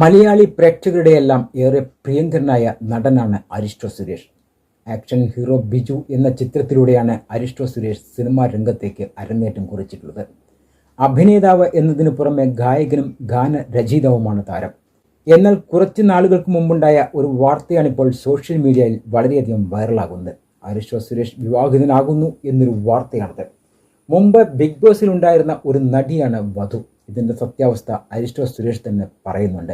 മലയാളി പ്രേക്ഷകരുടെ എല്ലാം ഏറെ പ്രിയങ്കരനായ നടനാണ് അരിഷ്ടോ സുരേഷ്. ആക്ഷൻ ഹീറോ ബിജു എന്ന ചിത്രത്തിലൂടെയാണ് അരിഷ്ടോ സുരേഷ് സിനിമാ രംഗത്തേക്ക് അരങ്ങേറ്റം കുറിച്ചിട്ടുള്ളത്. അഭിനേതാവ് എന്നതിനു പുറമെ ഗായകനും ഗാനരചയിതാവുമാണ് താരം. എന്നാൽ കുറച്ച് നാളുകൾക്ക് മുമ്പുണ്ടായ ഒരു വാർത്തയാണിപ്പോൾ സോഷ്യൽ മീഡിയയിൽ വളരെയധികം വൈറലാകുന്നത്. അരിഷ്ടോ സുരേഷ് വിവാഹിതനാകുന്നു എന്നൊരു വാർത്തയാണത്. മുമ്പ് ബിഗ് ബോസിൽ ഉണ്ടായിരുന്ന ഒരു നടിയാണ് വധു. ഇതിന്റെ സത്യാവസ്ഥ അരിഷ്ടോ സുരേഷ് തന്നെ പറയുന്നുണ്ട്.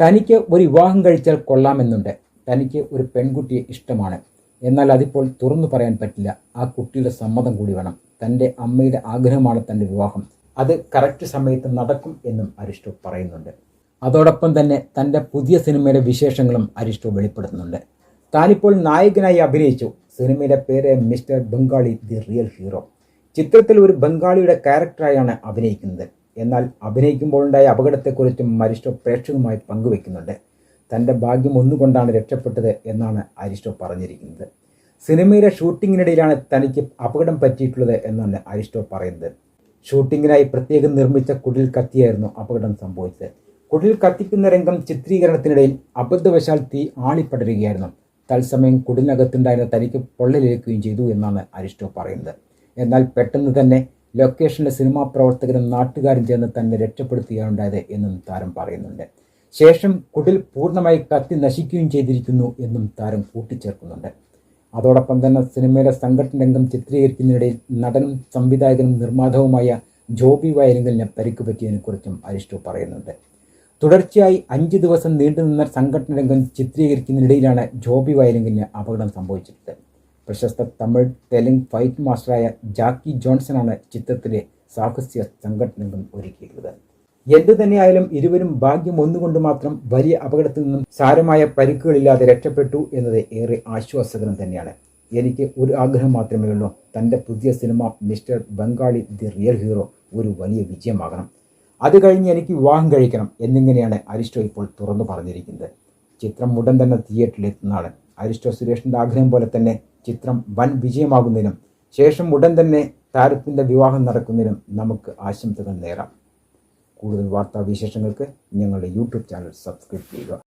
തനിക്ക് ഒരു വിവാഹം കഴിച്ചാൽ കൊള്ളാമെന്നുണ്ട്. തനിക്ക് ഒരു പെൺകുട്ടിയെ ഇഷ്ടമാണ്. എന്നാൽ അതിപ്പോൾ തുറന്നു പറയാൻ പറ്റില്ല. ആ കുട്ടിയുടെ സമ്മതം കൂടി വേണം. തന്റെ അമ്മയുടെ ആഗ്രഹമാണ് തന്റെ വിവാഹം. അത് കറക്റ്റ് സമയത്ത് നടക്കും എന്നും അരിഷ്ടോ പറയുന്നുണ്ട്. അതോടൊപ്പം തന്നെ തന്റെ പുതിയ സിനിമയുടെ വിശേഷങ്ങളും അരിസ്റ്റോ വെളിപ്പെടുത്തുന്നുണ്ട്. താനിപ്പോൾ നായകനായി അഭിനയിച്ചു. സിനിമയുടെ പേര് mister Bengali the real hero. ചിത്രത്തിൽ ഒരു ബംഗാളിയുടെ ക്യാരക്ടറായാണ് അഭിനയിക്കുന്നത്. എന്നാൽ അഭിനയിക്കുമ്പോഴുണ്ടായ അപകടത്തെക്കുറിച്ചും അരിസ്റ്റോ പ്രേക്ഷകരുമായി പങ്കുവെക്കുന്നുണ്ട്. തന്റെ ഭാഗ്യം ഒന്നുകൊണ്ടാണ് രക്ഷപ്പെട്ടത് എന്നാണ് അരിസ്റ്റോ പറഞ്ഞിരിക്കുന്നത്. സിനിമയിലെ ഷൂട്ടിങ്ങിനിടയിലാണ് തനിക്ക് അപകടം പറ്റിയിട്ടുള്ളത് എന്നാണ് അരിസ്റ്റോ പറയുന്നത്. ഷൂട്ടിങ്ങിനായി പ്രത്യേകം നിർമ്മിച്ച കുടിൽ കത്തിയായിരുന്നു അപകടം സംഭവിച്ചത്. കുടിൽ കത്തിക്കുന്ന രംഗം ചിത്രീകരണത്തിനിടയിൽ അബദ്ധവശാൽ തീ ആളിപ്പടരുകയായിരുന്നു. തത്സമയം കുടിലിനകത്തുണ്ടായിരുന്ന തനിക്ക് പൊള്ളലേൽക്കുകയും ചെയ്തു എന്നാണ് അരിസ്റ്റോ പറയുന്നത്. എന്നാൽ പെട്ടെന്ന് തന്നെ ലൊക്കേഷനിലെ സിനിമാ പ്രവർത്തകരും നാട്ടുകാരും ചേർന്ന് തന്നെ രക്ഷപ്പെടുത്തുകയാണുണ്ടായത് എന്നും താരം പറയുന്നുണ്ട്. ശേഷം കുടിൽ പൂർണമായി കത്തി നശിക്കുകയും ചെയ്തിരിക്കുന്നു എന്നും താരം കൂട്ടിച്ചേർക്കുന്നുണ്ട്. അതോടൊപ്പം തന്നെ സിനിമയിലെ സംഘടന രംഗം ചിത്രീകരിക്കുന്നതിനിടയിൽ നടനും സംവിധായകനും നിർമ്മാതാവുമായ ജോബി വയലിംഗലിന് പരിക്ക് പറ്റിയതിനെക്കുറിച്ചും അരിഷ്ടു പറയുന്നുണ്ട്. തുടർച്ചയായി അഞ്ച് ദിവസം നീണ്ടുനിന്ന സംഘടന രംഗം ചിത്രീകരിക്കുന്നതിനിടയിലാണ് ജോബി വയലിംഗലിന് അപകടം സംഭവിച്ചിട്ടുള്ളത് പ്രശസ്ത തമിഴ് തെലുങ്ക് ഫൈറ്റ് മാസ്റ്ററായ ജാക്കി ജോൺസണാണ് ചിത്രത്തിലെ സാഹസ്യ സംഘടനകളും ഒരുക്കിയിട്ടുള്ളത്. എന്തു തന്നെയായാലും ഇരുവരും ഭാഗ്യം ഒന്നുകൊണ്ട് മാത്രം വലിയ അപകടത്തിൽ നിന്നും സാരമായ പരിക്കുകളില്ലാതെ രക്ഷപ്പെട്ടു എന്നത് ഏറെ ആശ്വാസകരം തന്നെയാണ്. എനിക്ക് ഒരു ആഗ്രഹം മാത്രമേ ഉള്ളൂ. തന്റെ പുതിയ cinema mister Bengali the real hero ഒരു വലിയ വിജയമാകണം. അത് കഴിഞ്ഞ് എനിക്ക് വിവാഹം കഴിക്കണം എന്നിങ്ങനെയാണ് അരിസ്റ്റോ ഇപ്പോൾ തുറന്നു പറഞ്ഞിരിക്കുന്നത്. ചിത്രം ഉടൻ തന്നെ തിയേറ്ററിൽ എത്തുന്നതാണ് അരിസ്റ്റോ സുരേഷിന്റെ ആഗ്രഹം പോലെ തന്നെ ചിത്രം വൻ വിജയമാകുന്നതിനും ശേഷം ഉടൻ തന്നെ താരത്തിന്റെ വിവാഹം നടക്കുന്നതിനും നമുക്ക് ആശംസകൾ നേരാം. കൂടുതൽ വാർത്താവിശേഷങ്ങൾക്ക് ഞങ്ങളുടെ യൂട്യൂബ് ചാനൽ സബ്സ്ക്രൈബ് ചെയ്യുക.